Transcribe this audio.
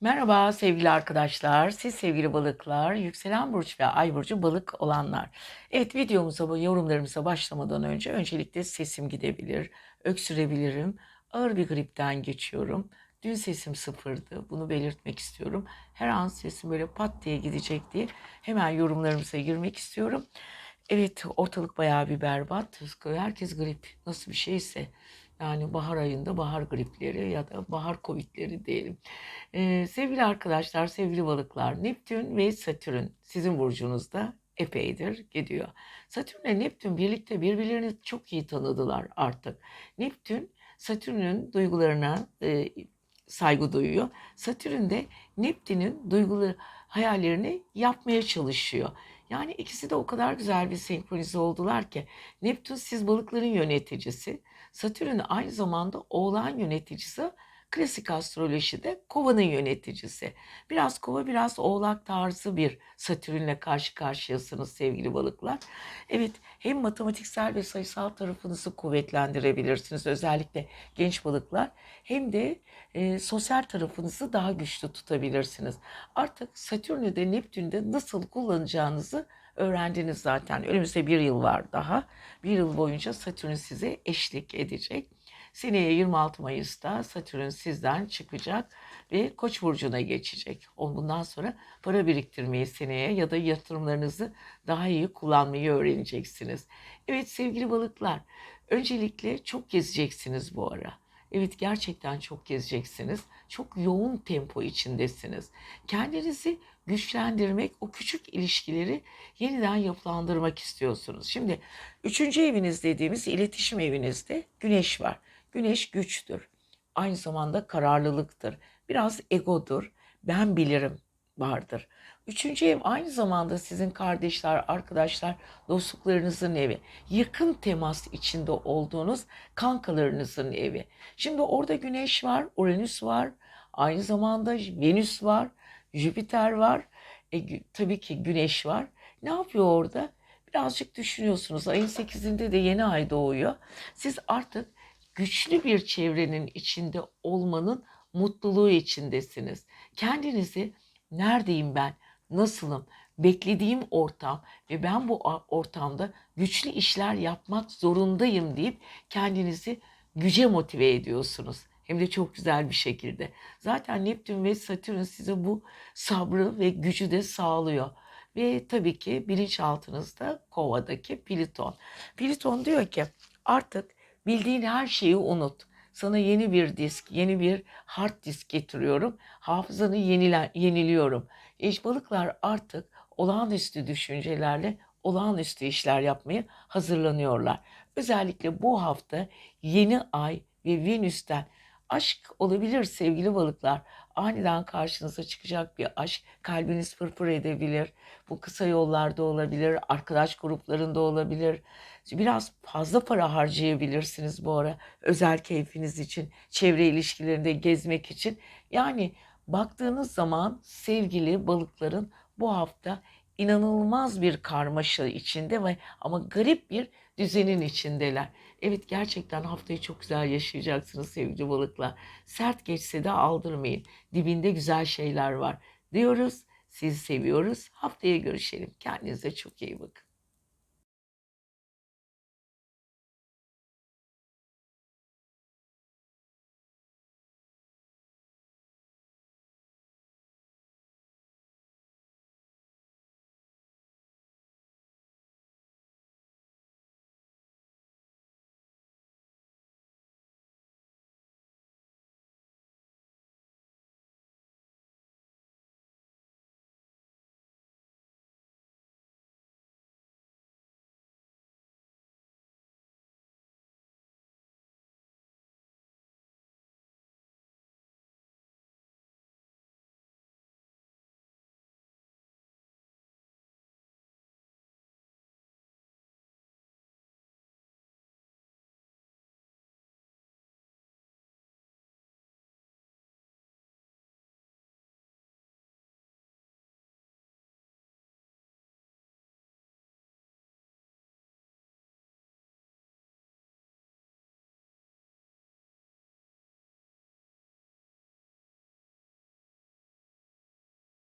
Merhaba sevgili arkadaşlar, siz sevgili balıklar, yükselen burç ve ay burcu balık olanlar. Evet videomuza bu yorumlarımıza başlamadan önce öncelikle sesim gidebilir, öksürebilirim. Ağır bir gripten geçiyorum. Dün sesim sıfırdı. Bunu belirtmek istiyorum. Her an sesim böyle pat diye gidecek diye hemen yorumlarımıza girmek istiyorum. Evet ortalık bayağı bir berbat. Herkes grip nasıl bir şeyse. Yani bahar ayında bahar gripleri ya da bahar covidleri diyelim. Ee, sevgili arkadaşlar, sevgili balıklar, Neptün ve Satürn sizin burcunuzda epeydir gidiyor. Satürn ile Neptün birlikte birbirlerini çok iyi tanıdılar artık. Neptün Satürn'ün duygularına e, saygı duyuyor. Satürn de Neptün'ün duyguları, hayallerini yapmaya çalışıyor. Yani ikisi de o kadar güzel bir senkronize oldular ki. Neptün siz balıkların yöneticisi, Satürn aynı zamanda Oğlan yöneticisi, klasik astrolojide Kova'nın yöneticisi. Biraz Kova biraz Oğlak tarzı bir Satürn'le karşı karşıyasınız sevgili balıklar. Evet hem matematiksel ve sayısal tarafınızı kuvvetlendirebilirsiniz özellikle genç balıklar hem de e, sosyal tarafınızı daha güçlü tutabilirsiniz. Artık Satürn'ü de Neptün'ü nasıl kullanacağınızı öğrendiniz zaten. Önümüzde bir yıl var daha. Bir yıl boyunca Satürn size eşlik edecek. Seneye 26 Mayıs'ta Satürn sizden çıkacak ve Koç burcuna geçecek. Bundan sonra para biriktirmeyi seneye ya da yatırımlarınızı daha iyi kullanmayı öğreneceksiniz. Evet sevgili balıklar, öncelikle çok gezeceksiniz bu ara. Evet gerçekten çok gezeceksiniz. Çok yoğun tempo içindesiniz. Kendinizi güçlendirmek, o küçük ilişkileri yeniden yapılandırmak istiyorsunuz. Şimdi üçüncü eviniz dediğimiz iletişim evinizde güneş var. Güneş güçtür. Aynı zamanda kararlılıktır. Biraz egodur. Ben bilirim vardır. Üçüncü ev aynı zamanda sizin kardeşler, arkadaşlar, dostluklarınızın evi. Yakın temas içinde olduğunuz kankalarınızın evi. Şimdi orada Güneş var, Uranüs var, aynı zamanda Venüs var, Jüpiter var, e, tabii ki Güneş var. Ne yapıyor orada? Birazcık düşünüyorsunuz. Ayın 8'inde de yeni ay doğuyor. Siz artık güçlü bir çevrenin içinde olmanın mutluluğu içindesiniz. Kendinizi neredeyim ben, nasılım, beklediğim ortam ve ben bu ortamda güçlü işler yapmak zorundayım deyip kendinizi güce motive ediyorsunuz. Hem de çok güzel bir şekilde. Zaten Neptün ve Satürn size bu sabrı ve gücü de sağlıyor. Ve tabii ki bilinçaltınızda kovadaki Pliton. Pliton diyor ki artık bildiğin her şeyi unut. Sana yeni bir disk, yeni bir hard disk getiriyorum. Hafızanı yenile, yeniliyorum. İş balıklar artık olağanüstü düşüncelerle olağanüstü işler yapmaya hazırlanıyorlar. Özellikle bu hafta yeni ay ve Venüs'ten aşk olabilir sevgili balıklar. Aniden karşınıza çıkacak bir aşk. Kalbiniz fırfır edebilir. Bu kısa yollarda olabilir, arkadaş gruplarında olabilir. Biraz fazla para harcayabilirsiniz bu ara. Özel keyfiniz için, çevre ilişkilerinde gezmek için. Yani baktığınız zaman sevgili balıkların bu hafta inanılmaz bir karmaşa içinde ve ama garip bir düzenin içindeler. Evet gerçekten haftayı çok güzel yaşayacaksınız sevgili balıklar. Sert geçse de aldırmayın. Dibinde güzel şeyler var diyoruz. Sizi seviyoruz. Haftaya görüşelim. Kendinize çok iyi bakın.